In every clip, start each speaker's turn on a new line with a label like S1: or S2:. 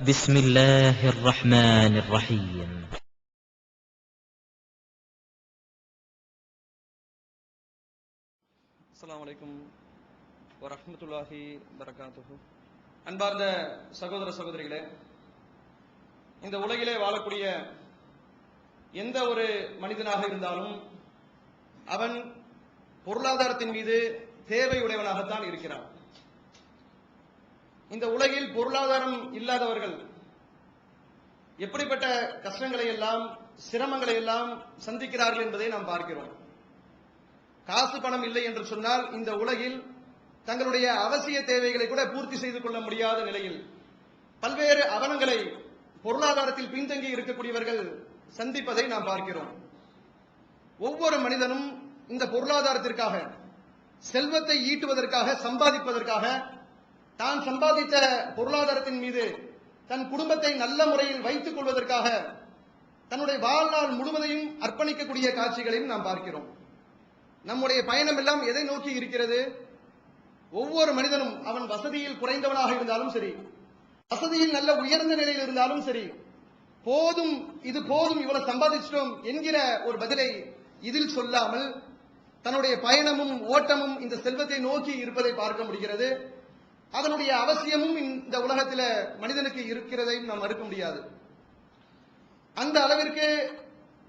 S1: بسم الله الرحمن الرحيم
S2: அஸ்ஸலாமு அலைக்கும் வரஹ்மத்துல்லாஹி வரகாத்துஹு அன்பார்ந்த சகோதர சகோதரிகளே இந்த உலகிலே வாழக்கூடிய எந்த ஒரு மனிதனாக இருந்தாலும் அவன் பொருளாதாரத்தின் மீது தேவையுடையவனாகத்தான் இருக்கிறான் இந்த உலகில் பொருளாதாரம் இல்லாதவர்கள் எப்படிப்பட்ட கஷ்டங்களை எல்லாம் சிரமங்களை எல்லாம் சந்திக்கிறார்கள் என்பதை நாம் பார்க்கிறோம். காசு பணம் இல்லை என்று சொன்னால் இந்த உலகில் தங்களுடைய அவசிய தேவைகளை கூட பூர்த்தி செய்து கொள்ள முடியாத நிலையில் பல்வேறு அவலங்களை பொருளாதாரத்தில் பின்தங்கி இருக்கக்கூடியவர்கள் சந்திப்பதை நாம் பார்க்கிறோம். ஒவ்வொரு மனிதனும் இந்த பொருளாதாரத்திற்காக செல்வத்தை ஈட்டுவதற்காக சம்பாதிப்பதற்காக தான் சம்பாதித்த பொருளாதாரத்தின் மீது தன் குடும்பத்தை நல்ல முறையில் வைத்துக் கொள்வதற்காக தன்னுடைய வாழ்நாள் முழுவதையும் அர்ப்பணிக்கக்கூடிய காட்சிகளையும் நாம் பார்க்கிறோம். நம்முடைய பயணம் எல்லாம் எதை நோக்கி இருக்கிறது? ஒவ்வொரு மனிதனும் அவன் வசதியில் குறைந்தவனாக இருந்தாலும் சரி வசதியில் நல்ல உயர்ந்த நிலையில் இருந்தாலும் சரி போதும் இது போதும் இவ்வளவு சம்பாதிச்சிட்டோம் என்கிற ஒரு பதிலை இதில் சொல்லாமல் தன்னுடைய பயணமும் ஓட்டமும் இந்த செல்வத்தை நோக்கி இருப்பதை பார்க்க முடிகிறது. அதனுடைய அவசியமும் இந்த உலகத்தில் மனிதனுக்கு இருக்கிறதையும் நாம் மறுக்க முடியாது. அந்த அளவிற்கு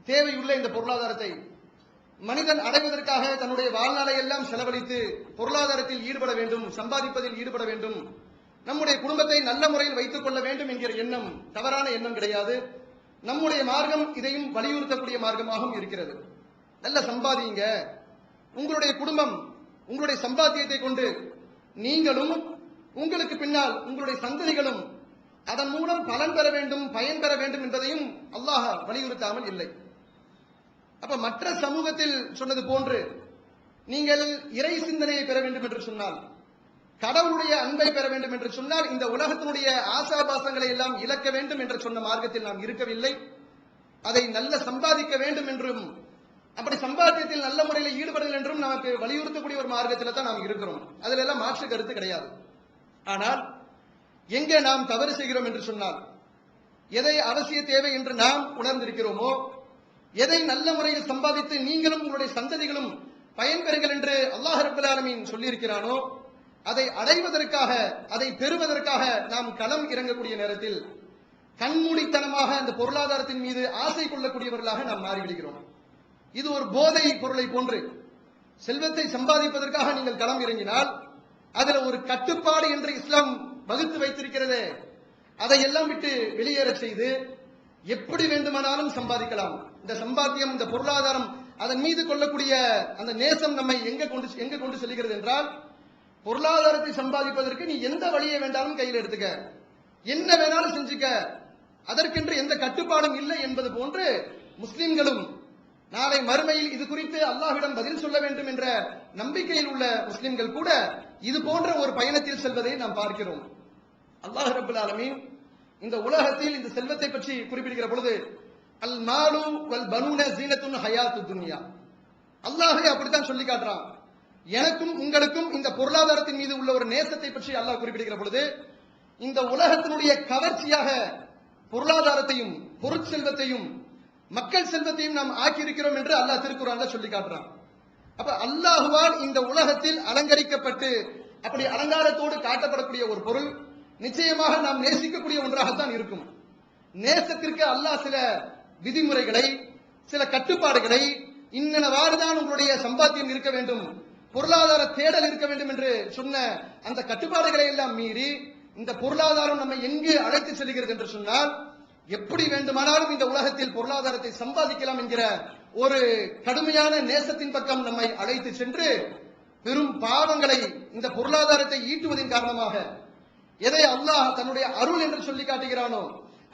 S2: தேவையுள்ள இந்த பொருளாதாரத்தை மனிதன் அடைவதற்காக தன்னுடைய வாழ்நாளை எல்லாம் செலவழித்து பொருளாதாரத்தில் ஈடுபட வேண்டும் சம்பாதிப்பதில் ஈடுபட வேண்டும் நம்முடைய குடும்பத்தை நல்ல முறையில் வைத்துக் கொள்ள வேண்டும் என்கிற எண்ணம் தவறான எண்ணம் கிடையாது. நம்முடைய மார்க்கம் இதையும் வலியுறுத்தக்கூடிய மார்க்கமாகவும் இருக்கிறது. நல்ல சம்பாதிங்க உங்களுடைய குடும்பம் உங்களுடைய சம்பாத்தியத்தை கொண்டு நீங்களும் உங்களுக்கு பின்னால் உங்களுடைய சந்ததிகளும் அதன் மூலம் பலன் பெற வேண்டும் பயன் பெற வேண்டும் என்பதையும் அல்லாஹ் வலியுறுத்தாமல் இல்லை. அப்ப மற்ற சமூகத்தில் சொன்னது போன்று நீங்கள் இறை சிந்தனையை பெற வேண்டும் என்று சொன்னால் கடவுளுடைய அன்பை பெற வேண்டும் என்று சொன்னால் இந்த உலகத்தினுடைய ஆசாபாசங்களை எல்லாம் இழக்க வேண்டும் என்று சொன்ன மார்க்கத்தில் நாம் இருக்கவில்லை. அதை நல்ல சம்பாதிக்க வேண்டும் என்றும் அப்படி சம்பாத்தியத்தில் நல்ல முறையில் ஈடுபடுதல் என்றும் நமக்கு வலியுறுத்தக்கூடிய ஒரு மார்க்கத்தில் தான் நாம் இருக்கிறோம். அதுல எல்லாம் மாற்று கருத்து கிடையாது. ஆனால் எங்கே நாம் தவறு செய்கிறோம் என்று சொன்னால் எதை அவசிய தேவை என்று நாம் உணர்ந்திருக்கிறோமோ எதை நல்ல முறையில் சம்பாதித்து நீங்களும் உங்களுடைய சந்ததிகளும் பயன்பெறுங்கள் என்று அல்லாஹ் ரபுல் ஆலமீன் சொல்லியிருக்கிறானோ அதை அடைவதற்காக அதை பெறுவதற்காக நாம் களம் இறங்கக்கூடிய நேரத்தில் கண்மூடித்தனமாக அந்த பொருளாதாரத்தின் மீது ஆசை கொள்ளக்கூடியவர்களாக நாம் மாறிவிடுகிறோம். இது ஒரு போதை பொருளை போன்று செல்வத்தை சம்பாதிப்பதற்காக நீங்கள் களம் இறங்கினால் அதுல ஒரு கட்டுப்பாடு என்று இஸ்லாம் வகுத்து வைத்திருக்கிறதே. அதையெல்லாம் விட்டு வெளியேற செய்து எப்படி வேண்டுமானாலும் சம்பாதிக்கலாம். இந்த சம்பாத்தியம் இந்த பொருளாதாரம் அதன் மீது கொள்ளக்கூடிய அந்த நேசம் நம்மை எங்க கொண்டு எங்க கொண்டு செல்கிறது என்றால் பொருளாதாரத்தை சம்பாதிப்பதற்கு நீ எந்த வழியை வேண்டாலும் கையில் எடுத்துக்க. என்ன வேணாலும் செஞ்சுக்க. அதற்கென்று எந்த கட்டுப்பாடும் இல்லை என்பது போன்று முஸ்லிம்களும் நாளை மறுமையில் இது குறித்து அல்லாஹ்விடம் பதில் சொல்ல வேண்டும் என்ற நம்பிக்கையில் உள்ள முஸ்லிம்கள் கூட இது போன்ற ஒரு பயணத்தில் செல்வதை நாம் பார்க்கிறோம். அல்லாஹ் ரபுல் ஆலமீன் இந்த உலகத்தில் இந்த செல்வத்தை பற்றி குறிப்பிடுகிற பொழுது அல் மாலு வல் பனூன ஜீனத்துன் ஹயாத்து துன்யா. அல்லாஹே அப்படித்தான் சொல்லி காட்டுறான். எனக்கும் உங்களுக்கும் இந்த பொருளாதாரத்தின் மீது உள்ள ஒரு நேசத்தை பற்றி அல்லாஹ் குறிப்பிடுகிற பொழுது இந்த உலகத்தினுடைய கவர்ச்சியாக பொருளாதாரத்தையும் பொருட்செல்வத்தையும் மக்கள் செல்வத்தையும் நாம் ஆக்கியிருக்கிறோம் என்று அல்லாஹ் திருக்குறான்ல சொல்லி காட்டுறான். அப்ப அல்லாஹுவால் இந்த உலகத்தில் அலங்கரிக்கப்பட்டு அப்படி அலங்காரத்தோடு காட்டப்படக்கூடிய ஒரு பொருள் நிச்சயமாக நாம் நேசிக்கக்கூடிய ஒன்றாகத்தான் இருக்கும். நேசத்திற்கு அல்லாஹ் சில விதிமுறைகளை சில கட்டுப்பாடுகளை இன்னவாறுதான் உங்களுடைய சம்பாத்தியம் இருக்க வேண்டும் பொருளாதார தேடல் இருக்க வேண்டும் என்று சொன்ன அந்த கட்டுப்பாடுகளை எல்லாம் மீறி இந்த பொருளாதாரம் நம்மை எங்கு அழைத்து செல்கிறது என்று சொன்னால் எப்படி வேண்டுமானாலும் இந்த உலகத்தில் பொருளாதாரத்தை சம்பாதிக்கலாம் என்கிற ஒரு கடுமையான நேசத்தின் பக்கம் நம்மை அழைத்து சென்று பெரும் பாவங்களை இந்த பொருளாதாரத்தை ஈட்டுவதன் காரணமாக எதை அல்லாஹ் தன்னுடைய அருள் என்று சொல்லி காட்டுகிறானோ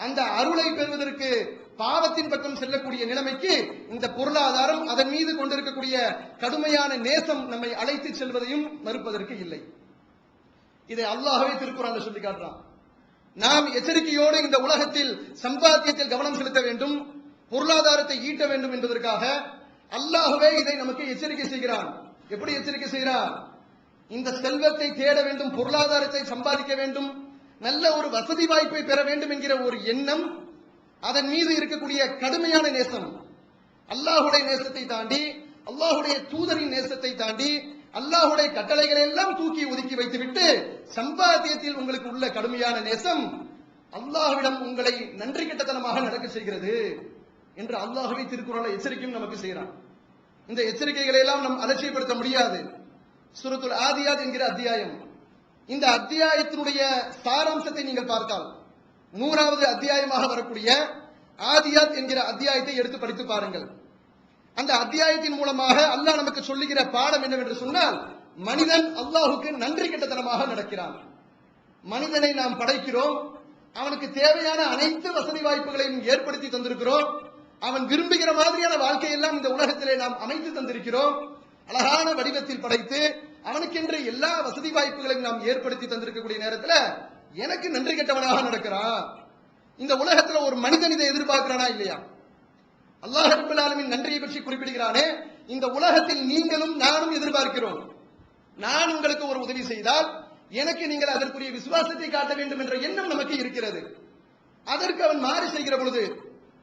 S2: அந்த அருளை பெறுவதற்கு பாவத்தின் பக்கம் செல்லக்கூடிய நிலைமைக்கு இந்த பொருளாதாரம் அதன் மீது கொண்டிருக்கக்கூடிய கடுமையான நேசம் நம்மை அழைத்து செல்வதையும் மறுப்பதற்கு இல்லை. இதை அல்லாஹவே திருக்குறான் சொல்லி காட்டுறான். நாம் எச்சரிக்கையோடு இந்த உலகத்தில் சம்பாத்தியத்தில் கவனம் செலுத்த வேண்டும். பொருளாதாரத்தை ஈட்ட வேண்டும் என்பதற்காக அல்லாஹுவே இதை நமக்கு எச்சரிக்கை செய்கிறான். எப்படி எச்சரிக்கை செய்கிறார் இந்த செல்வத்தை தேட வேண்டும் பொருளாதாரத்தை சம்பாதிக்க வேண்டும் நல்ல ஒரு வசதி வாய்ப்பை பெற வேண்டும் என்கிற ஒரு எண்ணம் அதன் மீது இருக்கக்கூடிய கடுமையான நேசம். அல்லாஹுடைய நேசத்தை தாண்டி அல்லாஹுடைய தூதரின் நேசத்தை தாண்டி அல்லாஹுடைய கட்டளைகளை எல்லாம் தூக்கி ஒதுக்கி வைத்துவிட்டு சம்பாத்தியத்தில் உங்களுக்கு உள்ள கடுமையான நேசம் அல்லாஹ்விடம் உங்களை நன்றி கட்டத்தனமாக நடக்க செய்கிறது. என்று அல்லாஹுவை திருக்குறளை எச்சரிக்கையும் நமக்கு செய்கிறான். இந்த எச்சரிக்கைகளை எல்லாம் நம் அலட்சியப்படுத்த முடியாது. சுரத்துல் ஆதியாத் என்கிற அத்தியாயம். இந்த அத்தியாயத்தினுடைய சாராம்சத்தை நீங்கள் பார்த்தால் நூறாவது அத்தியாயமாக வரக்கூடிய ஆதியாத் என்கிற அத்தியாயத்தை எடுத்து படித்து பாருங்கள். அந்த அத்தியாயத்தின் மூலமாக அல்லாஹ் நமக்கு சொல்லுகிற பாடம் என்னவென்று சொன்னால் மனிதன் அல்லாஹுக்கு நன்றி கெட்டத்தனமாக நடக்கிறான். மனிதனை நாம் படைக்கிறோம் அவனுக்கு தேவையான அனைத்து வசதி வாய்ப்புகளையும் ஏற்படுத்தி தந்திருக்கிறோம் அவன் விரும்புகிற மாதிரியான வாழ்க்கையெல்லாம் இந்த உலகத்திலே நாம் அமைத்து தந்திருக்கிறோம். அழகான வடிவத்தில் படைத்து அவனுக்கென்று எல்லா வசதி வாய்ப்புகளையும் நாம் ஏற்படுத்தி தந்திருக்கக்கூடிய நேரத்துல எனக்கு நன்றி கெட்டவனாக நடக்கிறான். இந்த உலகத்துல ஒரு மனிதன் இதை எதிர்பார்க்கிறானா இல்லையா? அல்லாஹ் ரப்பல் நன்றியை பற்றி குறிப்பிடுகிறானே இந்த உலகத்தில் நீங்களும் நானும் எதிர்பார்க்கிறோம். நான் உங்களுக்கு ஒரு உதவி செய்தால் எனக்கு நீங்கள் அதற்குரிய விசுவாசத்தை காட்ட வேண்டும் என்ற எண்ணம் நமக்கு இருக்கிறது. அதற்கு அவன் மாறி செய்கிற பொழுது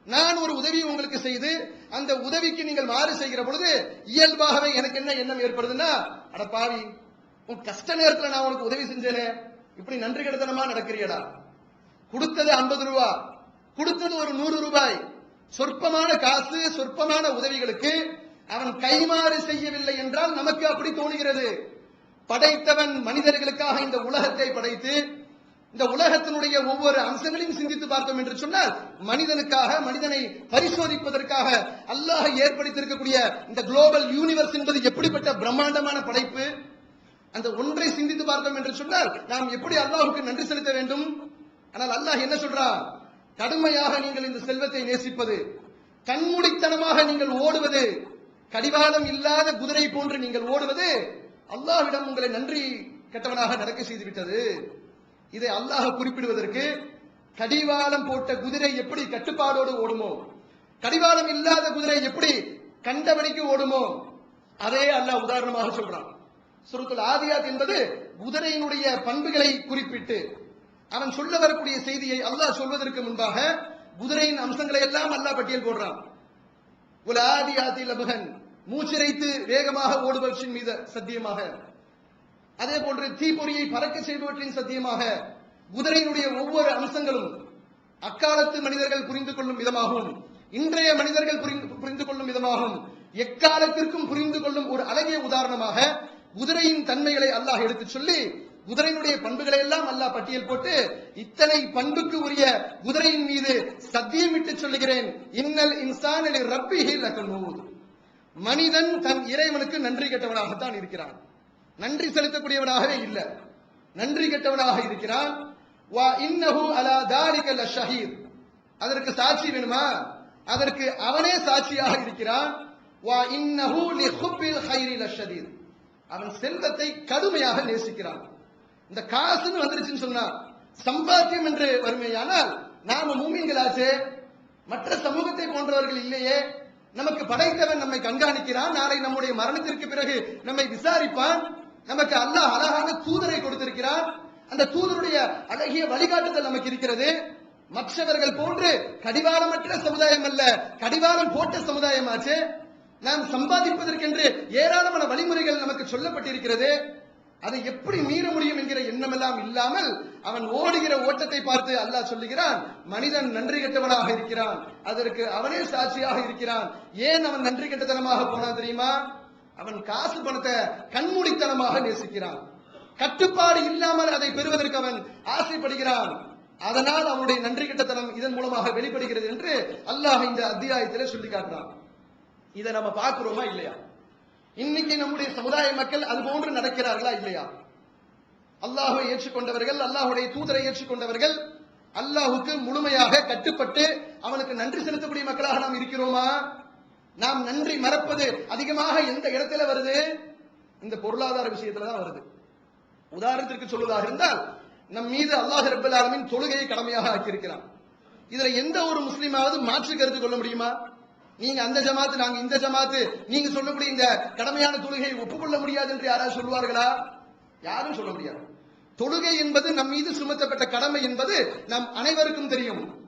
S2: நான் ஒரு உதவி உங்களுக்கு செய்து அந்த உதவிக்கு நீங்கள் மாறு செய்கிற பொழுது இயல்பாகவே எனக்கு என்ன எண்ணம் ஏற்படுதுன்னா அட பாவி உன் கஷ்ட நேரத்துல நான் உனக்கு உதவி செஞ்சேனே இப்படி நன்றி கடத்தனமா நடக்கிறியடா. கொடுத்தது ஐம்பது ரூபா கொடுத்தது ஒரு நூறு ரூபாய். சொற்பமான காசு சொற்பமான உதவிகளுக்கு அவன் கைமாறு செய்யவில்லை என்றால் நமக்கு அப்படி தோணுகிறது. படைத்தவன் மனிதர்களுக்காக இந்த உலகத்தை படைத்து இந்த உலகத்தினுடைய ஒவ்வொரு அம்சங்களையும் சிந்தித்து பார்த்தோம் என்று சொன்னால் மனிதனுக்காக மனிதனை பரிசோதிப்பதற்காக அல்லாஹ் ஏற்படுத்தியிருக்கக்கூடிய இந்த குளோபல் யூனிவர்ஸ் என்பது எப்படிப்பட்ட பிரம்மாண்டமான படைப்பு? அந்த ஒன்றை சிந்தித்து பார்த்தோம் என்று சொன்னால் நாம் எப்படி அல்லாஹுக்கு நன்றி செலுத்த வேண்டும்? ஆனால் அல்லாஹ் என்ன சொல்றான் கடுமையாக நீங்கள் இந்த செல்வத்தை நேசிப்பது கண்மூடித்தனமாக நீங்கள் ஓடுவது கடிவாளம் இல்லாத குதிரை போன்று நீங்கள் ஓடுவது அல்லாஹ்விடம் உங்களை நன்றி கெட்டவனாக நடக்க செய்துவிட்டது. இதை அல்லாஹ் குறிப்பிடுவதற்கு கடிவாளம் போட்ட குதிரை எப்படி கட்டுப்பாடோடு ஓடுமோ? கடிவாளம் இல்லாத குதிரை எப்படி கண்டபடிக்கு ஓடுமோ? அதே அல்லாஹ் உதாரணமாக சொல்றான். சுருத்துல் ஆதியாத் என்பது குதிரையினுடைய பண்புகளை குறிப்பிட்டு அவன் சொல்ல வரக்கூடிய செய்தியை அல்லாஹ் சொல்வதற்கு முன்பாக குதிரையின் அம்சங்களை எல்லாம் அல்லாஹ் பட்டியல் போடுறான். உல ஆதியாத்தி லபகன் மூச்சிறைத்து வேகமாக ஓடுபவற்றின் மீது சத்தியமாக அதே போன்று தீப்பொறியை பறக்க செய்பவற்றின் சத்தியமாக குதிரையினுடைய ஒவ்வொரு அம்சங்களும் அக்காலத்து மனிதர்கள் புரிந்து கொள்ளும் விதமாகவும் இன்றைய மனிதர்கள் புரிந்து- புரிந்து கொள்ளும் விதமாகவும் எக்காலத்திற்கும் புரிந்து கொள்ளும் ஒரு அழகிய உதாரணமாக குதிரையின் தன்மைகளை அல்லாஹ் எடுத்துச் சொல்லி குதிரையினுடைய பண்புகளை எல்லாம் அல்லாஹ் பட்டியல் போட்டு இத்தனை பண்புக்கு உரிய குதிரையின் மீது சத்தியமிட்டு சொல்லுகிறேன். இன்னல் இன்சான் ரப்பிஹி லகனூத் மனிதன் தன் இறைவனுக்கு நன்றி கெட்டவனாகத்தான் இருக்கிறான். நன்றி செலுத்தக்கூடியவனாகவே இல்லை. நன்றி கெட்டவனாக இருக்கிறான். வா இன்னஹு அலா தாலிக ஷஹீர். அதற்கு சாட்சி வேணுமா? அதற்கு அவனே சாட்சியாக இருக்கிறான். வா இன்னஹு லிஹுப்பில் ஹைரி லஷதீத் அவன் செல்வத்தை கடுமையாக நேசிக்கிறான். இந்த காசுன்னு வந்துருச்சுன்னு சொன்னா சம்பாத்தியம் என்று வறுமையானால் நாம மூமின்களாச்சே மற்ற சமூகத்தை போன்றவர்கள் இல்லையே. நமக்கு படைத்தவன் நம்மை கண்காணிக்கிறான். நாளை நம்முடைய மரணத்திற்கு பிறகு நம்மை விசாரிப்பான். நமக்கு அல்லாஹ் அழகான தூதரை கொடுத்திருக்கிறான் அந்த தூதருடைய அழகிய வழிகாட்டுதல் நமக்கு இருக்கிறது. மற்றவர்கள் போன்று கடிவாளமற்ற சமுதாயம் அல்ல கடிவாளம் போட்ட சமுதாயமாச்சு. நாம் சம்பாதிப்பதற்கென்று ஏராளமான வழிமுறைகள் நமக்கு சொல்லப்பட்டிருக்கிறது. அதை எப்படி மீற முடியும் என்கிற எண்ணமெல்லாம் இல்லாமல் அவன் ஓடுகிற ஓட்டத்தை பார்த்து அல்லாஹ் சொல்லுகிறான் மனிதன் நன்றி கெட்டவனாக இருக்கிறான். அதற்கு அவனே சாட்சியாக இருக்கிறான். ஏன் அவன் நன்றி கெட்டதனமாக போனான் தெரியுமா? அவன் காசு பணத்தை கண்மூடித்தனமாக நேசிக்கிறான். கட்டுப்பாடு இல்லாமல் அதை பெறுவதற்கு அவன் ஆசைப்படுகிறான். அதனால் அவனுடைய நன்றி கெட்டத்தனம் இதன் மூலமாக வெளிப்படுகிறது என்று அல்லாஹ் இந்த அத்தியாயத்தில் சொல்லி காட்டுறான். இதை நம்ம பார்க்கிறோமா இல்லையா? இன்னைக்கு நம்முடைய சமுதாய மக்கள் அது போன்று நடக்கிறார்களா இல்லையா? அல்லாஹை ஏற்றுக்கொண்டவர்கள் அல்லாஹ்வுடைய தூதரை ஏற்றுக்கொண்டவர்கள் அல்லாஹுக்கு முழுமையாக கட்டுப்பட்டு அவனுக்கு நன்றி செலுத்தக்கூடிய மக்களாக நாம் இருக்கிறோமா? நாம் நன்றி மறப்பது அதிகமாக எந்த இடத்துல வருது? இந்த பொருளாதார விஷயத்துல தான் வருது. உதாரணத்திற்கு சொல்வதாக இருந்தால் நம் மீது அல்லாஹ் ரப்பல் தொழுகையை கடமையாக ஆக்கியிருக்கிறான். இதுல எந்த ஒரு முஸ்லீமாவது மாற்று கருத்து கொள்ள முடியுமா? நீங்க அந்த ஜமாத்து நாங்க இந்த ஜமாத்து நீங்க சொல்லக்கூடிய இந்த கடமையான தொழுகையை ஒப்புக்கொள்ள முடியாது என்று யாராவது சொல்வார்களா யாரும் சொல்ல முடியாது. தொழுகை என்பது நம் மீது சுமத்தப்பட்ட கடமை என்பது நம் அனைவருக்கும் தெரியும்.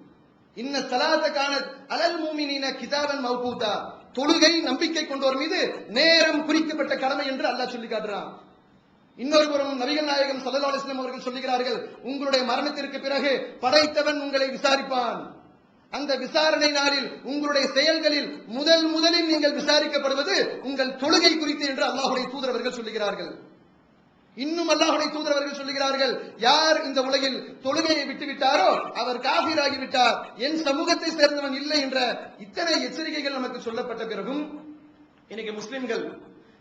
S2: இன்ன சலாத்தக்கான அலல் மூமினின கிதாபன் மௌகூதா தொழுகை நம்பிக்கை கொண்டோர் மீது நேரம் குறிக்கப்பட்ட கடமை என்று அல்லாஹ் சொல்லி காட்டுறான். இன்னொரு புறம் நபிகள் நாயகம் சல்லல்லாஹு அவர்கள் சொல்லுகிறார்கள் உங்களுடைய மரணத்திற்கு பிறகு படைத்தவன் உங்களை விசாரிப்பான். அந்த விசாரணை நாளில் உங்களுடைய செயல்களில் முதல் முதலில் நீங்கள் விசாரிக்கப்படுவது உங்கள் தொழுகை குறித்து என்று அல்லாஹுடைய தூதரவர்கள் சொல்லுகிறார்கள். இன்னும் அல்லாஹுடைய தூதரவர்கள் சொல்லுகிறார்கள் யார் இந்த உலகில் தொழுகையை விட்டுவிட்டாரோ அவர் காபீராகி விட்டார் என் சமூகத்தை சேர்ந்தவன் இல்லை என்ற இத்தனை எச்சரிக்கைகள் நமக்கு சொல்லப்பட்ட பிறகும் இன்னைக்கு முஸ்லிம்கள்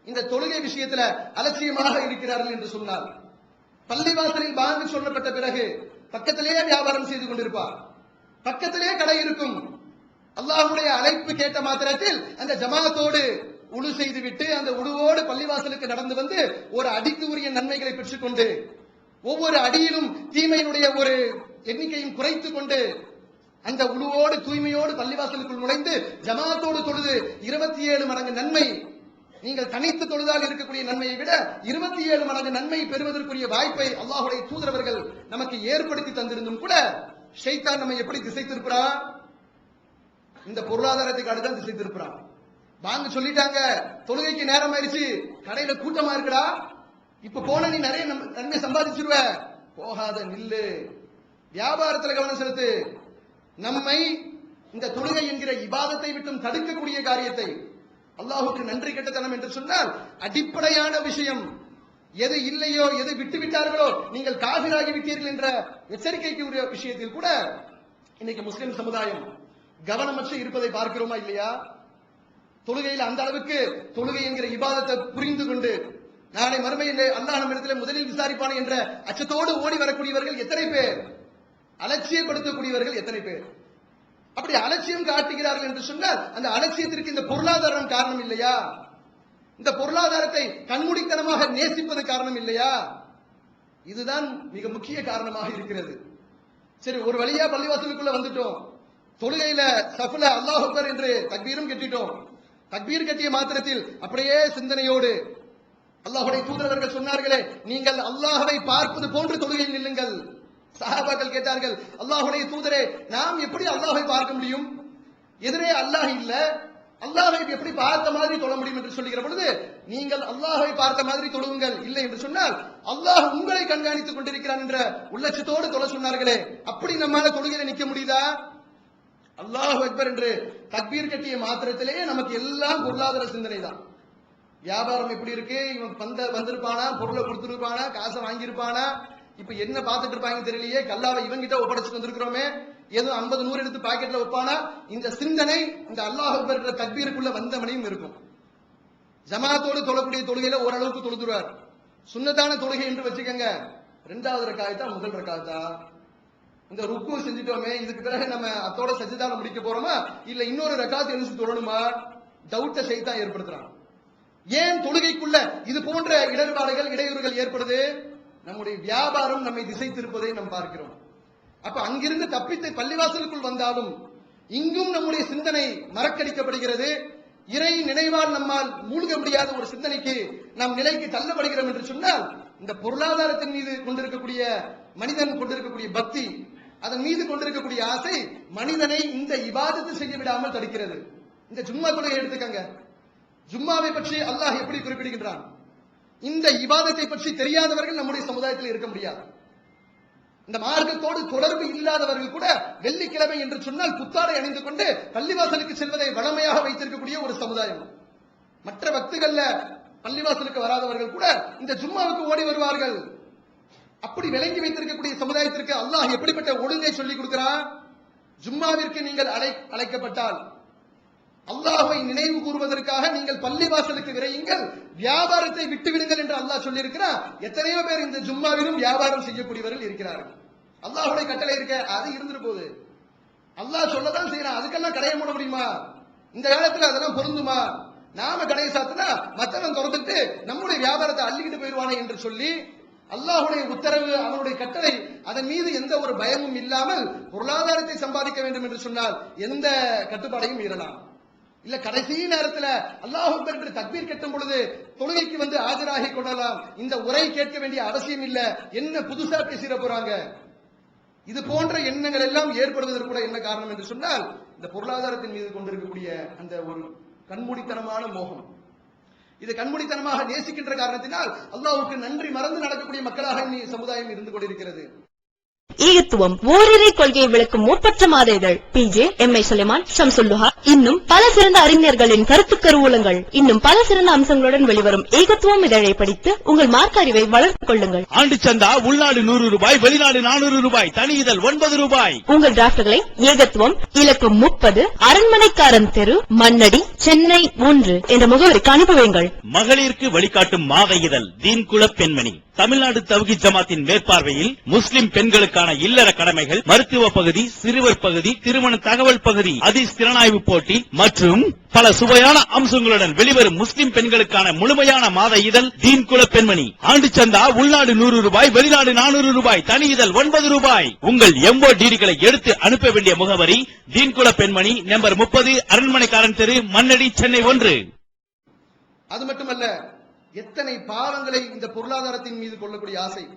S2: இந்த தொழுகை விஷயத்துல அலட்சியமாக இருக்கிறார்கள் என்று சொன்னார் பள்ளிவாசலில் வாங்கி சொல்லப்பட்ட பிறகு பக்கத்திலேயே வியாபாரம் செய்து கொண்டிருப்பார். பக்கத்திலேயே கடை இருக்கும். அல்லாஹுடைய அழைப்பு கேட்ட மாத்திரத்தில் அந்த ஜமாத்தோடு உழு செய்துவிட்டு அந்த உழுவோடு பள்ளிவாசலுக்கு நடந்து வந்து ஒரு அடிக்கு உரிய நன்மைகளை பெற்றுக்கொண்டு ஒவ்வொரு அடியிலும் தீமையினுடைய ஒரு எண்ணிக்கையும் குறைத்துக் கொண்டு அந்த உழுவோடு தூய்மையோடு பள்ளிவாசலுக்குள் நுழைந்து ஜமாத்தோடு தொழுது இருபத்தி ஏழு மடங்கு நன்மை நீங்கள் தனித்து தொழுதால் இருக்கக்கூடிய நன்மையை விட இருபத்தி ஏழு மடங்கு நன்மை பெறுவதற்குரிய வாய்ப்பை அல்லாஹுடைய தூதரவர்கள் நமக்கு ஏற்படுத்தி தந்திருந்தும் கூட ஷைத்தான் நம்ம எப்படி திசை இந்த பொருளாதாரத்தை காட்டுதான் திசை வாங்க சொல்லிட்டாங்க. தொழுகைக்கு நேரம் ஆயிடுச்சு. கடையில கூட்டமா இருக்குடா. இப்ப போன நீ நிறைய நம்- நன்மை சம்பாதிச்சிருவ. போகாத நில்லு. வியாபாரத்துல கவனம் செலுத்து. நம்மை இந்த தொழுகை என்கிற இபாதத்தை விட்டும் தடுக்கக்கூடிய காரியத்தை அல்லாஹுக்கு நன்றி கெட்டத்தனம் என்று சொன்னால் அடிப்படையான விஷயம். எது இல்லையோ எது விட்டு விட்டார்களோ நீங்கள் காவிராகி விட்டீர்கள் என்ற எச்சரிக்கைக்கு உரிய விஷயத்தில் கூட இன்னைக்கு முஸ்லிம் சமுதாயம் கவனமற்று இருப்பதை பார்க்கிறோமா இல்லையா? தொழுகையில் அந்த அளவுக்கு தொழுகை என்கிற இபாதத்தை புரிந்து கொண்டு நாளை மறுமையில் அல்லாஹ் நம்மிடத்தில் முதலில் விசாரிப்பான என்ற அச்சத்தோடு ஓடி வரக்கூடியவர்கள் எத்தனை பேர்? அலட்சியப்படுத்தக்கூடியவர்கள் எத்தனை பேர்? அப்படி அலட்சியம் காட்டுகிறார்கள் என்று சொன்னால் அந்த அலட்சியத்திற்கு இந்த பொருளாதாரம் காரணம் இல்லையா? இந்த பொருளாதாரத்தை கண்மூடித்தனமாக நேசிப்பது காரணம் இல்லையா? இதுதான் மிக முக்கிய காரணமாக இருக்கிறது. சரி ஒரு வழியா பள்ளிவாசலுக்குள்ள வந்துட்டோம். தொழுகையில சஃபுல அல்லாஹ் என்று தக்பீரும் கெட்டிட்டோம். தக்பீர் கட்டிய மாத்திரத்தில் அப்படியே சிந்தனையோடு அல்லாஹுடைய தூதரவர்கள் சொன்னார்களே நீங்கள் அல்லாஹவை பார்ப்பது போன்று தொழுகையில் நில்லுங்கள். சஹாபாக்கள் கேட்டார்கள் அல்லாஹுடைய தூதரே நாம் எப்படி அல்லாஹை பார்க்க முடியும்? எதிரே அல்லாஹ் இல்ல அல்லாஹை எப்படி பார்த்த மாதிரி தொழ முடியும்? என்று சொல்லுகிற பொழுது நீங்கள் அல்லாஹை பார்த்த மாதிரி தொழுவுங்கள். இல்லை என்று சொன்னால் அல்லாஹ் உங்களை கண்காணித்துக் கொண்டிருக்கிறான் என்ற உள்ளட்சத்தோடு தொலை சொன்னார்களே அப்படி நம்மால தொழுகையில நிக்க முடியுதா? அல்லாஹ் அக்பர் என்று தக்பீர் கட்டிய மாத்திரத்திலேயே நமக்கு எல்லாம் பொருளாதார சிந்தனை தான் வியாபாரம் எப்படி இருக்கு? இவன் வந்த வந்திருப்பானா? பொருளை கொடுத்துருப்பானா? காசை வாங்கியிருப்பானா? இப்ப என்ன பார்த்துட்டு இருப்பாங்க தெரியலையே. கல்லாவை இவங்கிட்ட ஒப்படைச்சிட்டு வந்திருக்கிறோமே. ஏதோ ஐம்பது நூறு எடுத்து பாக்கெட்ல வைப்பானா? இந்த சிந்தனை இந்த அல்லாஹ் அக்பர் என்ற தக்பீருக்குள்ள வந்தவனையும் இருக்கும். ஜமாத்தோடு தொழக்கூடிய தொழுகையில ஓரளவுக்கு தொழுதுருவார். சுண்ணத்தான தொழுகை என்று வச்சுக்கோங்க. ரெண்டாவது ரக்காயத்தா முதல் ரக்காயத்தா. இந்த ருக்கு செஞ்சுட்டோமே இதுக்கு பிறகு நம்ம அத்தோட சஜிதால முடிக்க போறோமா? இல்ல இன்னொரு ரக்காத்து எழுந்து தொடணுமா? டவுட்டை செய்தான் ஏற்படுத்துறான். ஏன் தொழுகைக்குள்ள இது போன்ற இடர்பாடுகள் இடையூறுகள் ஏற்படுது? நம்முடைய வியாபாரம் நம்மை திசை திருப்பதை நாம் பார்க்கிறோம். அப்ப அங்கிருந்து தப்பித்து பள்ளிவாசலுக்குள் வந்தாலும் இங்கும் நம்முடைய சிந்தனை மறக்கடிக்கப்படுகிறது. இறை நினைவால் நம்மால் மூழ்க முடியாத ஒரு சிந்தனைக்கு நாம் நிலைக்கு தள்ளப்படுகிறோம் என்று சொன்னால் இந்த பொருளாதாரத்தின் மீது கொண்டிருக்கக்கூடிய மனிதன் கொண்டிருக்கக்கூடிய பக்தி அதன் மீது கொண்டிருக்கக்கூடிய ஆசை மனிதனை இந்த இவாதத்தை செய்ய விடாமல் தடுக்கிறது. இந்த ஜும்மா கொள்கையை எடுத்துக்கங்க? ஜும்மாவை பற்றி அல்லாஹ் எப்படி குறிப்பிடுகின்றான்? இந்த இபாதத்தை பற்றி தெரியாதவர்கள் நம்முடைய சமுதாயத்தில் இருக்க முடியாது. இந்த மார்க்கத்தோடு தொடர்பு இல்லாதவர்கள் கூட வெள்ளிக்கிழமை என்று சொன்னால் புத்தாடை அணிந்து கொண்டு பள்ளிவாசலுக்கு செல்வதை வளமையாக வைத்திருக்கக்கூடிய ஒரு சமுதாயம். மற்ற பக்திகள்ல பள்ளிவாசலுக்கு வராதவர்கள் கூட இந்த ஜும்மாவுக்கு ஓடி வருவார்கள். அப்படி விளங்கி வைத்திருக்கக்கூடிய சமுதாயத்திற்கு அல்லாஹ் எப்படிப்பட்ட ஒழுங்கை சொல்லிக் கொடுக்கிறான்? ஜும்மாவிற்கு நீங்கள் அழை அழைக்கப்பட்டால். அல்லாஹை நினைவு கூறுவதற்காக நீங்கள் பள்ளிவாசலுக்கு விரையுங்கள் வியாபாரத்தை விட்டுவிடுங்கள் என்று அல்லாஹ் சொல்லியிருக்கிறார் எத்தனையோ பேர் இந்த ஜும்மாவிலும் வியாபாரம் செய்யக்கூடியவர்கள் இருக்கிறார்கள். அல்லாஹுடைய கட்டளை இருக்க அது இருந்துட்டு போகுது. அல்லாஹ் சொல்லதான் செய்யறான் அதுக்கெல்லாம் கடையை மூட முடியுமா? இந்த காலத்துல அதெல்லாம் பொருந்துமா? நாம கடையை சாத்தினா மத்தவன் திறந்துட்டு நம்முடைய வியாபாரத்தை அள்ளிக்கிட்டு போயிடுவானே என்று சொல்லி அல்லாஹுடைய உத்தரவு அவனுடைய கட்டளை அதன் மீது எந்த ஒரு பயமும் இல்லாமல் பொருளாதாரத்தை சம்பாதிக்க வேண்டும் என்று சொன்னால் எந்த கட்டுப்பாடையும் மீறலாம். இல்ல கடைசி நேரத்துல அல்லாஹ் என்று தக்பீர் கட்டும் பொழுது தொழுகைக்கு வந்து ஆஜராகி கொள்ளலாம். இந்த உரை கேட்க வேண்டிய அவசியம் இல்ல. என்ன புதுசா பேசிட போறாங்க? இது போன்ற எண்ணங்கள் எல்லாம் ஏற்படுவதற்கு கூட என்ன காரணம் என்று சொன்னால் இந்த பொருளாதாரத்தின் மீது கொண்டிருக்கக்கூடிய அந்த ஒரு கண்மூடித்தனமான மோகம். இது கண்மூடித்தனமாக நேசிக்கின்ற காரணத்தினால் அல்லாவுக்கு நன்றி மறந்து நடக்கக்கூடிய மக்களாக இனி சமுதாயம் இருந்து கொண்டிருக்கிறது.
S3: ஈகத்துவம் ஓரிரை கொள்கையை விளக்கும் முற்பற்ற மாத இதழ் P. J. M. I. Sulaiman ஷம்சுல்லுஹா. இன்னும் பல சிறந்த அறிஞர்களின் கருத்து கருவூலங்கள். இன்னும் பல சிறந்த அம்சங்களுடன் வெளிவரும் ஏகத்துவம் இதழை படித்து உங்கள் மார்க்க அறிவை வளர்த்துக் கொள்ளுங்கள்.
S4: ஆண்டு சந்தா உள்நாடு நூறு ரூபாய் வெளிநாடு நானூறு ரூபாய் தனி இதழ் ஒன்பது ரூபாய்.
S3: உங்கள் டிராப்ட்களை ஏகத்துவம் இலக்கம் முப்பது அரண்மனைக்காரன் தெரு மண்ணடி சென்னை ஒன்று என்ற முகவரிக்கு அனுப்பி வையுங்கள்.
S4: மகளிருக்கு வழிகாட்டும் மாத இதழ் தீன்குல பெண்மணி. தமிழ்நாடு தவகி ஜமாத்தின் மேற்பார்வையில் முஸ்லிம் பெண்களுக்கான இல்லற கடமைகள் மருத்துவ பகுதி சிறுவர் பகுதி திருமண தகவல் பகுதி அதி திறனாய்வு போட்டி மற்றும் பல சுவையான அம்சங்களுடன் வெளிவரும் முஸ்லிம் பெண்களுக்கான முழுமையான மாத இதழ் தீன் குல பெண்மணி. ஆண்டு சந்தா உள்நாடு நூறு ரூபாய் வெளிநாடு நானூறு ரூபாய் தனி இதழ் ஒன்பது ரூபாய். உங்கள் எம்போ டிடிகளை எடுத்து அனுப்ப வேண்டிய முகவரி தீன்குல பெண்மணி நம்பர் முப்பது அரண்மனைக்காரன் தெரு மன்னடி சென்னை ஒன்று.
S2: அது மட்டுமல்ல எத்தனை பாவங்களை இந்த பொருளாதாரத்தின் மீது கொள்ளக்கூடிய ஆசை.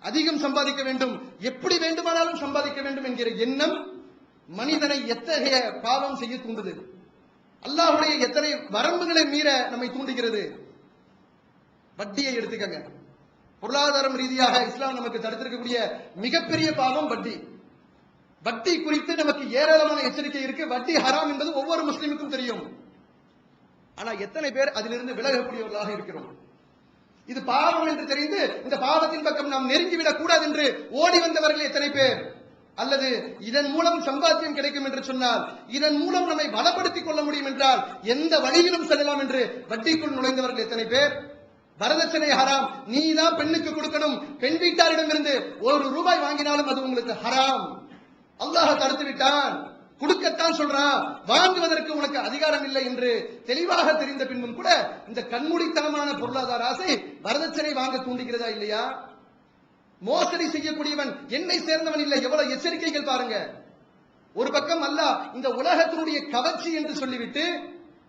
S2: அதிகம் சம்பாதிக்க வேண்டும். எப்படி வேண்டுமானாலும் சம்பாதிக்க வேண்டும் என்கிற எண்ணம் மனிதனை எத்தகைய பாவம் செய்ய தூண்டுது? அல்லாஹுடைய எத்தனை வரம்புகளை மீற நம்மை தூண்டுகிறது? வட்டியை எடுத்துக்கங்க. பொருளாதாரம் ரீதியாக இஸ்லாம் நமக்கு தடுத்திருக்கக்கூடிய மிகப்பெரிய பாவம் வட்டி. வட்டி குறித்து நமக்கு ஏராளமான எச்சரிக்கை இருக்கு. வட்டி ஹராம் என்பது ஒவ்வொரு முஸ்லிமுக்கும் தெரியும். ஆனா எத்தனை பேர் அதிலிருந்து விலகக்கூடியவர்களாக இருக்கிறோம்? இது பாவம் என்று தெரிந்து இந்த பாவத்தின் பக்கம் நாம் நெருங்கிவிடக் கூடாது என்று ஓடி வந்தவர்கள் எத்தனை பேர்? அல்லது இதன் மூலம் சம்பாத்தியம் கிடைக்கும் என்று சொன்னால் இதன் மூலம் நம்மை பலப்படுத்திக் கொள்ள முடியும் என்றால் எந்த வழியிலும் செல்லலாம் என்று வட்டிக்குள் நுழைந்தவர்கள் எத்தனை பேர்? வரதட்சணை ஹராம். நீ தான் பெண்ணுக்கு கொடுக்கணும். பெண் வீட்டாரிடமிருந்து ஒரு ரூபாய் வாங்கினாலும் அது உங்களுக்கு ஹராம். அல்லாஹ் தடுத்து விட்டான். கொடுக்கத்தான் சொல்றான் வாங்குவதற்கு உனக்கு அதிகாரம் இல்லை என்று தெளிவாக தெரிந்த பின்பும் கூட இந்த கண்மூடித்தனமான பொருளாதார ஆசை வரதட்சணை வாங்க தூண்டுகிறதா இல்லையா? மோசடி செய்யக்கூடியவன் என்னை சேர்ந்தவன் இல்லை. எவ்வளவு எச்சரிக்கைகள் பாருங்க. ஒரு பக்கம் அல்ல இந்த உலகத்தினுடைய கவர்ச்சி என்று சொல்லிவிட்டு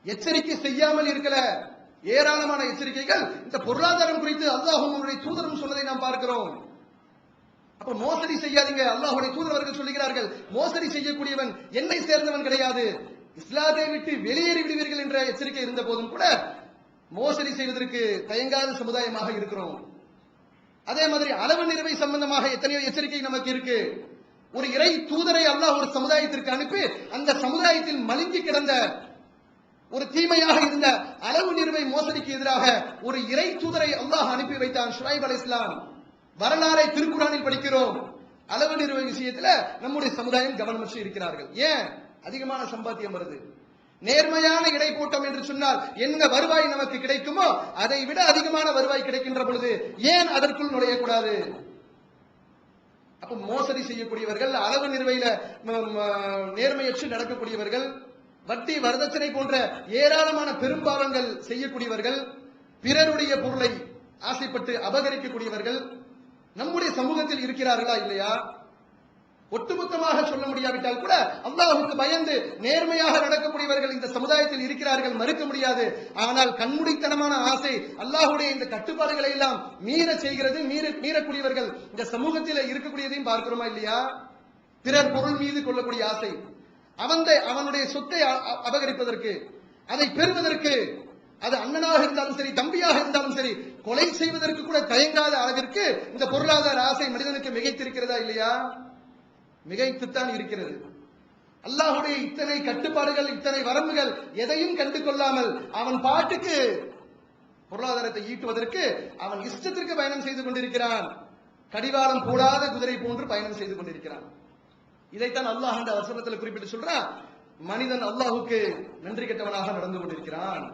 S2: எச்சரிக்கை செய்யாமல் இருக்கல. ஏராளமான எச்சரிக்கைகள். இந்த பொருளாதாரம் குறித்து அல்லாஹ் தூதரும் சொன்னதை நாம் பார்க்கிறோம். அப்ப மோசடி செய்யாதீங்க. அல்லாஹுடைய தூதரவர்கள் சொல்லுகிறார்கள் மோசடி செய்யக்கூடியவன் என்னை சேர்ந்தவன் கிடையாது. இஸ்லாத்தை விட்டு வெளியேறி விடுவீர்கள் என்ற எச்சரிக்கை இருந்த போதும் கூட மோசடி செய்வதற்கு தயங்காத சமுதாயமாக இருக்கிறோம். அதே மாதிரி அளவு நிறுவை சம்பந்தமாக எத்தனையோ எச்சரிக்கை நமக்கு இருக்கு. ஒரு இறை தூதரை அல்லாஹ் ஒரு சமுதாயத்திற்கு அனுப்பி அந்த சமுதாயத்தில் மலிங்கி கிடந்த ஒரு தீமையாக இருந்த அளவு நிறுவை மோசடிக்கு எதிராக ஒரு இறை தூதரை அல்லாஹ் அனுப்பி வைத்தான் ஷுரைப் அலை இஸ்லாம். வரலாறை திருக்குறானில் படிக்கிறோம். அளவு நிறுவ விஷயத்துல நம்முடைய சமுதாயம் கவனமற்று இருக்கிறார்கள். ஏன்? அதிகமான சம்பாத்தியம் வருது. நேர்மையான இடைக்கூட்டம் என்று சொன்னால் என்ன வருவாய் நமக்கு கிடைக்குமோ அதை விட அதிகமான வருவாய் கிடைக்கின்ற பொழுது ஏன் அதற்குள் நுழையக்கூடாது? அப்ப மோசடி செய்யக்கூடியவர்கள் அளவு நிறுவையில நேர்மையற்று நடக்கக்கூடியவர்கள் வட்டி வரதட்சணை போன்ற ஏராளமான பெரும்பாவங்கள் செய்யக்கூடியவர்கள் பிறருடைய பொருளை ஆசைப்பட்டு அபகரிக்கக்கூடியவர்கள் நம்முடைய சமூகத்தில் இருக்கிறார்களா இல்லையா? ஒட்டுமொத்தமாக சொல்ல முடியாவிட்டால் கூட அல்லாஹுக்கு பயந்து நேர்மையாக நடக்கக்கூடியவர்கள் இந்த சமுதாயத்தில் இருக்கிறார்கள் மறுக்க முடியாது. ஆனால் கண்முடித்தனமான ஆசை அல்லாஹுடைய இந்த கட்டுப்பாடுகளை எல்லாம் மீற செய்கிறது மீற மீறக்கூடியவர்கள் இந்த சமூகத்தில் இருக்கக்கூடியதையும் பார்க்கிறோமா இல்லையா? பிறர் பொருள் மீது கொள்ளக்கூடிய ஆசை. அவந்த அவனுடைய சொத்தை அ- அபகரிப்பதற்கு அதை பெறுவதற்கு அது அண்ணனாக இருந்தாலும் சரி தம்பியாக இருந்தாலும் சரி கொலை செய்வதற்கு கூட தயங்காத அளவிற்கு இந்த பொருளாதார ஆசை மனிதனுக்கு மிகைத்திருக்கிறதா இல்லையா? மிகைத்துத்தான் இருக்கிறது. அல்லாஹுடைய இத்தனை கட்டுப்பாடுகள் இத்தனை வரம்புகள் எதையும் கண்டு கொள்ளாமல் அவன் பாட்டுக்கு பொருளாதாரத்தை ஈட்டுவதற்கு அவன் இஷ்டத்திற்கு பயணம் செய்து கொண்டிருக்கிறான். கடிவாளம் கூடாத குதிரை போன்று பயணம் செய்து கொண்டிருக்கிறான். இதைத்தான் அல்லாஹ் அந்த வசனத்தில் குறிப்பிட்டு சொல்றான். மனிதன் அல்லாஹுக்கு நன்றி கெட்டவனாக நடந்து கொண்டிருக்கிறான்.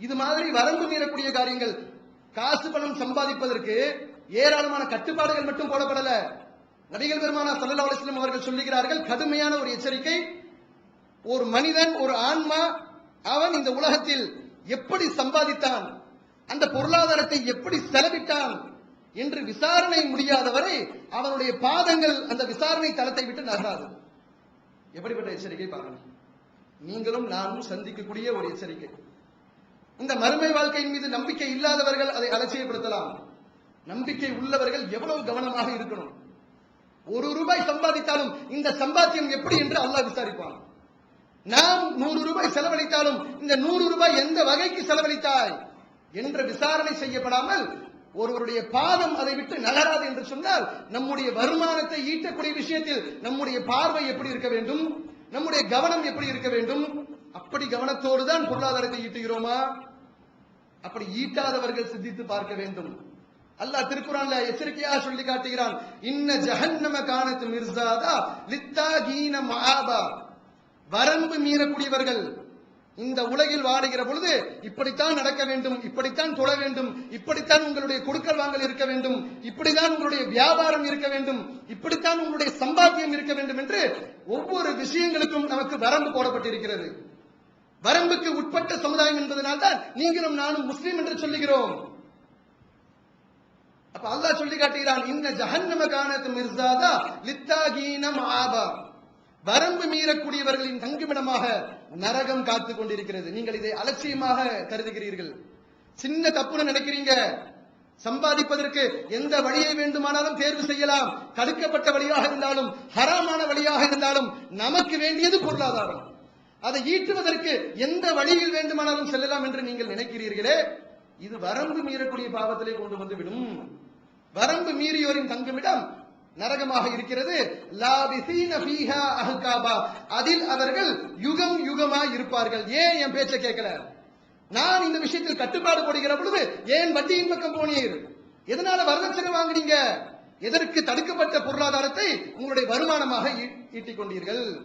S2: இது மாதிரி வரம்பு மீறக்கூடிய காரியங்கள். காசு பணம் சம்பாதிப்பதற்கு ஏராளமான கட்டுப்பாடுகள் மட்டும் போடப்படல. நடிகர் பெருமானா சல்லா அலிஸ்லம் அவர்கள் சொல்லுகிறார்கள் கடுமையான ஒரு எச்சரிக்கை. ஒரு மனிதன் ஒரு ஆன்மா அவன் இந்த உலகத்தில் எப்படி சம்பாதித்தான் அந்த பொருளாதாரத்தை எப்படி செலவிட்டான் என்று விசாரணை முடியாதவரை அவனுடைய பாதங்கள் அந்த விசாரணை தளத்தை விட்டு நகராது. எப்படிப்பட்ட எச்சரிக்கை பாருங்கள். நீங்களும் நானும் சந்திக்கக்கூடிய ஒரு எச்சரிக்கை. இந்த மறுமை வாழ்க்கையின் மீது நம்பிக்கை இல்லாதவர்கள் அதை அலட்சியப்படுத்தலாம். நம்பிக்கை உள்ளவர்கள் எவ்வளவு கவனமாக இருக்கணும்? ஒரு ரூபாய் சம்பாதித்தாலும் இந்த சம்பாத்தியம் எப்படி என்று அல்லாஹ் விசாரிப்பான். நாம் நூறு ரூபாய் செலவழித்தாலும் இந்த நூறு ரூபாய் எந்த வகைக்கு செலவழித்தாய் என்ற விசாரணை செய்யப்படாமல் ஒருவருடைய பாதம் அதை விட்டு நகராது என்று சொன்னால் நம்முடைய வருமானத்தை ஈட்டக்கூடிய விஷயத்தில் நம்முடைய பார்வை எப்படி இருக்க வேண்டும்? நம்முடைய கவனம் எப்படி இருக்க வேண்டும்? அப்படி கவனத்தோடு தான் பொருளாதாரத்தை ஈட்டுகிறோமா? அப்படி ஈட்டாதவர்கள் சிந்தித்து பார்க்க வேண்டும். அல்லாஹ் திருக்குறான்ல எச்சரிக்கையா சொல்லி காட்டுகிறான். இன்ன ஜஹன்னம கானத்து மிர்சாதா லித்தாகீன மகாபா வரம்பு மீறக்கூடியவர்கள் இந்த உலகில் வாடுகிற பொழுது இப்படித்தான் நடக்க வேண்டும் இப்படித்தான் தொழ வேண்டும் இப்படித்தான் உங்களுடைய கொடுக்கல் வாங்கல் இருக்க வேண்டும் இப்படித்தான் உங்களுடைய வியாபாரம் இருக்க வேண்டும் இப்படித்தான் உங்களுடைய சம்பாத்தியம் இருக்க வேண்டும் என்று ஒவ்வொரு விஷயங்களுக்கும் நமக்கு வரம்பு போடப்பட்டிருக்கிறது. வரம்புக்கு உட்பட்ட சமுதாயம் என்பதனால்தான் நீங்களும் நானும் முஸ்லீம் என்று சொல்லுகிறோம். அப்ப அல்லாஹ் சொல்லி காட்டுகிறான் இந்த ஜஹன்னம கானத்து மிர்சாதா லித்தாகீனம் ஆபா வரம்பு மீறக்கூடியவர்களின் தங்குமிடமாக நரகம் காத்துக் கொண்டிருக்கிறது. நீங்கள் இதை அலட்சியமாக கருதுகிறீர்கள். சின்ன தப்புன்னு நினைக்கிறீங்க. சம்பாதிப்பதற்கு எந்த வழியை வேண்டுமானாலும் தேர்வு செய்யலாம். தடுக்கப்பட்ட வழியாக இருந்தாலும் ஹராமான வழியாக இருந்தாலும் நமக்கு வேண்டியது பொருளாதாரம். அதை ஈட்டுவதற்கு எந்த வழியில் வேண்டுமானாலும் செல்லலாம் என்று நீங்கள் நினைக்கிறீர்களே? இது வரம்பு மீறக்கூடிய பாவத்திலே கொண்டு வந்துவிடும். வரம்பு மீறியோரின் தங்குமிடம் நரகமாக இருக்கிறது. அதில் அவர்கள் யுகம் யுகமாய் இருப்பார்கள். ஏன் என் பேச்சை கேட்கல? நான் இந்த விஷயத்தில் கட்டுப்பாடு போடுகிற பொழுது ஏன் வட்டியின் பக்கம் போனீர்? எதனால வரதட்சணை வாங்குனீங்க? எதற்கு தடுக்கப்பட்ட பொருளாதாரத்தை உங்களுடைய வருமானமாக ஈ- ஈட்டிக் கொண்டீர்கள்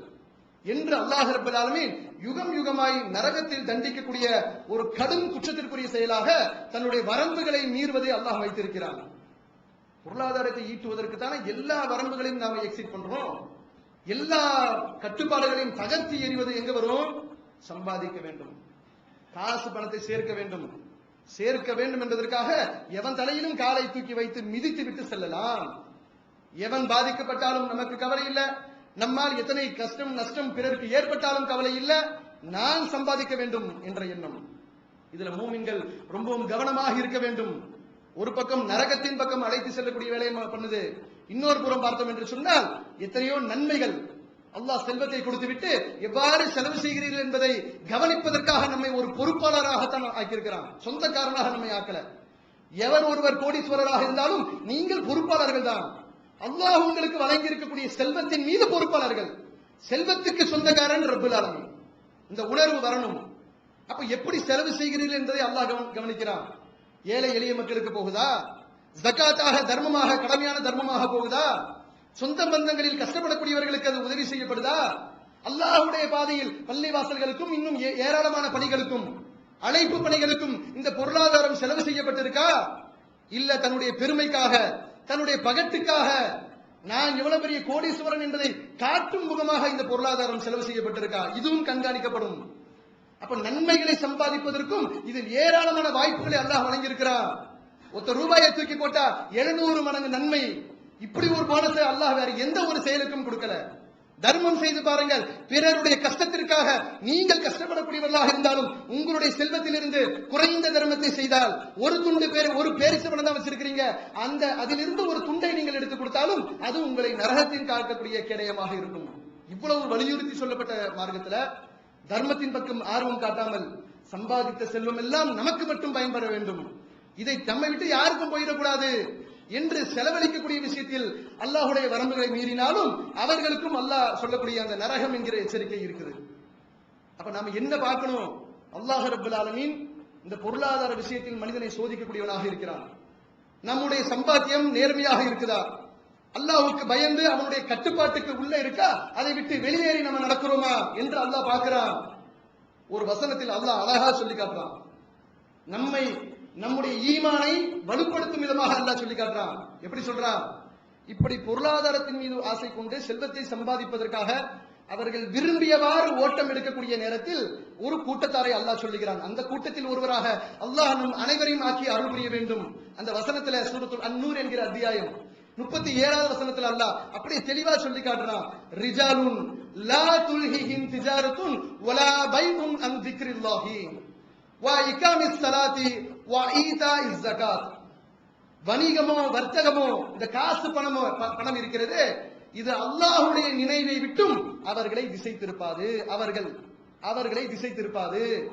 S2: என்று அல்லாஹ் ரப்பல் யுகம் யுகமாய் நரகத்தில் தண்டிக்கக்கூடிய ஒரு கடும் குற்றத்திற்குரிய செயலாக தன்னுடைய வரம்புகளை மீறுவதை அல்லாஹ் வைத்திருக்கிறான். பொருளாதாரத்தை ஈட்டுவதற்கு தானே எல்லா வரம்புகளையும் நாம எக்ஸிட் பண்றோம். எல்லா கட்டுப்பாடுகளையும் தகர்த்தி எறிவது எங்க வரும்? சம்பாதிக்க வேண்டும். காசு பணத்தை சேர்க்க வேண்டும். சேர்க்க வேண்டும் என்பதற்காக எவன் தலையிலும் காலை தூக்கி வைத்து மிதித்து விட்டு செல்லலாம். எவன் பாதிக்கப்பட்டாலும் நமக்கு கவலை இல்லை. நம்மால் எத்தனை கஷ்டம் நஷ்டம் பிறருக்கு ஏற்பட்டாலும் கவலை இல்லை நான் சம்பாதிக்க வேண்டும் என்ற எண்ணம். இதுல மூமின்கள் ரொம்பவும் கவனமாக இருக்க வேண்டும். ஒரு பக்கம் நரகத்தின் பக்கம் அழைத்து செல்லக்கூடிய வேலையை பண்ணுது. இன்னொரு புறம் பார்த்தோம் என்று சொன்னால் எத்தனையோ நன்மைகள் அல்லாஹ் செல்வத்தை கொடுத்துவிட்டு எவ்வாறு செலவு செய்கிறீர்கள் என்பதை கவனிப்பதற்காக நம்மை ஒரு பொறுப்பாளராகத்தான் ஆக்கியிருக்கிறான். சொந்தக்காரனாக நம்மை ஆக்கல. எவர் ஒருவர் கோடீஸ்வரராக இருந்தாலும் நீங்கள் பொறுப்பாளர்கள் தான் அல்லாஹ் உங்களுக்கு வழங்கி இருக்கக்கூடிய செல்வத்தின் மீது பொறுப்பாளர்கள். செல்வத்துக்கு சொந்தக்காரன் ரப்புல் ஆலமீன். இந்த உணர்வு வரணும். அப்ப எப்படி செலவு செய்கிறீர்கள் என்பதை அல்லாஹ் கவனிக்கிறான். ஏழை எளிய மக்களுக்கு போகுதா? ஜக்காத்தாக தர்மமாக கடமையான தர்மமாக போகுதா? சொந்த பந்தங்களில் கஷ்டப்படக்கூடியவர்களுக்கு அது உதவி செய்யப்படுதா? அல்லாஹுடைய பாதையில் பள்ளி வாசல்களுக்கும் இன்னும் ஏ- ஏராளமான பணிகளுக்கும் அழைப்பு பணிகளுக்கும் இந்த பொருளாதாரம் செலவு செய்யப்பட்டிருக்கா? இல்ல தன்னுடைய பெருமைக்காக தன்னுடைய பகட்டுக்காக நான் எவ்வளவு பெரிய கோடீஸ்வரன் என்பதை காட்டும் முகமாக இந்த பொருளாதாரம் செலவு செய்யப்பட்டிருக்கா? இதுவும் கண்காணிக்கப்படும். அப்ப நன்மைகளை சம்பாதிப்பதற்கும் இதில் ஏராளமான வாய்ப்புகளை அல்லாஹ் வழங்கியிருக்கிறார் ஒத்த ரூபாயை தூக்கி போட்டா எழுநூறு மடங்கு நன்மை. இப்படி ஒரு போனஸை அல்லாஹ் வேற எந்த ஒரு செயலுக்கும் கொடுக்கல. தர்மம் செய்து பாருங்கள். பிறருடைய கஷ்டத்திற்காக நீங்கள் கஷ்டப்படக்கூடியவர்களாக இருந்தாலும் உங்களுடைய செல்வத்திலிருந்து குறைந்த தர்மத்தை செய்தால் ஒரு துண்டு பேர் ஒரு பேரிசு பணம் தான் வச்சிருக்கிறீங்க. அந்த அதிலிருந்து ஒரு துண்டை நீங்கள் எடுத்து கொடுத்தாலும் அது உங்களை நரகத்தின் காக்கக்கூடிய கேடயமாக இருக்கும். இவ்வளவு வலியுறுத்தி சொல்லப்பட்ட மார்க்கத்துல தர்மத்தின் பக்கம் ஆர்வம் காட்டாமல் சம்பாதித்த செல்வம் எல்லாம் நமக்கு மட்டும் பயன்பெற வேண்டும். இதை நம்மை விட்டு யாருக்கும் போயிடக்கூடாது. என்று செலவழிக்கக்கூடிய விஷயத்தில் அல்லாஹுடைய வரம்புகளை மீறினாலும் அவர்களுக்கும் அல்லாஹ் சொல்லக்கூடிய அந்த நரகம் என்கிற எச்சரிக்கை இருக்குது அப்ப நாம என்ன பார்க்கணும்? அல்லாஹ் ரப்பல் ஆலமீன் இந்த பொருளாதார விஷயத்தில் மனிதனை சோதிக்கக்கூடியவனாக இருக்கிறான். நம்முடைய சம்பாத்தியம் நேர்மையாக இருக்குதா? அல்லாஹுக்கு பயந்து அவனுடைய கட்டுப்பாட்டுக்கு உள்ள இருக்கா? அதை விட்டு வெளியேறி நம்ம நடக்கிறோமா என்று அல்லாஹ் பார்க்கிறான். ஒரு வசனத்தில் அல்லாஹ் அழகா சொல்லி காட்டுறான். நம்மை நம்முடைய ஈமானை வலுப்படுத்தும் விதமாக அல்லாஹ் சொல்லி காட்டுறான். எப்படி சொல்றான்? இப்படி பொருளாதாரத்தின் மீது ஆசை கொண்டு செல்வத்தை சம்பாதிப்பதற்காக அவர்கள் விரும்பியவாறு ஓட்டம் எடுக்கக்கூடிய நேரத்தில் ஒரு கூட்டத்தாரை அல்லாஹ் சொல்லுகிறான். அந்த கூட்டத்தில் ஒருவராக அல்லாஹ் நம் அனைவரையும் ஆக்கி அருள் புரிய வேண்டும். அந்த வசனத்துல சூரத்துல் அன்னூர் என்கிற அத்தியாயம் முப்பத்தி ஏழாவது வசனத்துல அல்லாஹ் அப்படியே தெளிவா சொல்லி காட்டுறான். ரிஜாலுன் லா துல்ஹிஹிம் திஜாரத்துன் வலா பைஉன் அன் திக்ரில்லாஹி. வா இகாமிஸ் சலாத்தி வணிகமோ வர்த்தகமோ இந்த காசு பணமோ ப- பணம் இருக்கிறது. இது அல்லாஹுடைய நினைவை விட்டும் அவர்களை திசை திருப்பாது அவர்கள் அவர்களை திசை திருப்பாது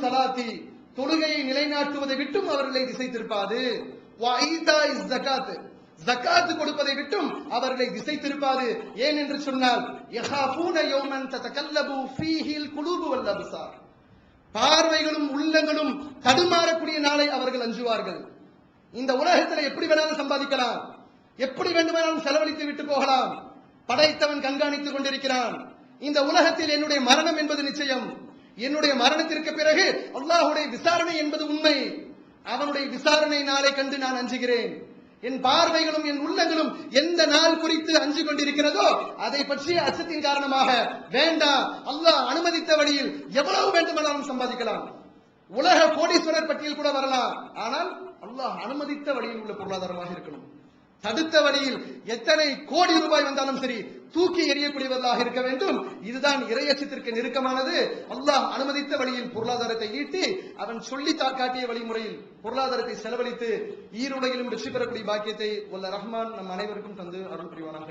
S2: சலாத்தி தொழுகையை நிலைநாட்டுவதை விட்டும் அவர்களை திசை திருப்பாது ஜக்காத்து ஜகாத் கொடுப்பதை விட்டும் அவர்களை திசை திருப்பாது ஏன் என்று சொன்னால் பார்வைகளும் உள்ளங்களும் தடுமாறக்கூடிய நாளை அவர்கள் அஞ்சுவார்கள். இந்த உலகத்தில் எப்படி வேணாலும் சம்பாதிக்கலாம். எப்படி வேண்டுமானாலும் செலவழித்து விட்டு போகலாம். படைத்தவன் கண்காணித்துக் கொண்டிருக்கிறான். இந்த உலகத்தில் என்னுடைய மரணம் என்பது நிச்சயம். என்னுடைய மரணத்திற்கு பிறகு அல்லாஹுடைய விசாரணை என்பது உண்மை. அவனுடைய விசாரணை நாளை கண்டு நான் அஞ்சுகிறேன். என் பார்வைகளும் என் உள்ளங்களும் எந்த நாள் குறித்து அஞ்சு கொண்டிருக்கிறதோ அதை பற்றிய அச்சத்தின் காரணமாக வேண்டாம் அல்லாஹ் அனுமதித்த வழியில் எவ்வளவு வேண்டுமானாலும் சம்பாதிக்கலாம். உலக கோடீஸ்வரர் பட்டியல் கூட வரலாம். ஆனால் அல்லாஹ் அனுமதித்த வழியில் உள்ள பொருளாதாரமாக இருக்கணும். தடுத்த வழியில் எத்தனை கோடி ரூபாய் வந்தாலும் சரி தூக்கி எறியக்கூடியவர்களாக இருக்க வேண்டும். இதுதான் இரையச்சத்திற்கு நெருக்கமானது. அல்லாஹ் அனுமதித்த வழியில் பொருளாதாரத்தை ஈட்டி அவன் சொல்லி காட்டிய வழிமுறையில் பொருளாதாரத்தை செலவழித்து ஈருடையிலும் வெற்றி பெறக்கூடிய பாக்கியத்தை உள்ள ரஹ்மான் நம் அனைவருக்கும் தந்து அருள் புரிவானாக.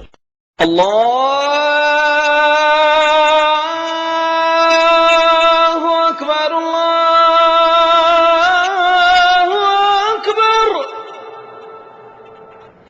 S5: الله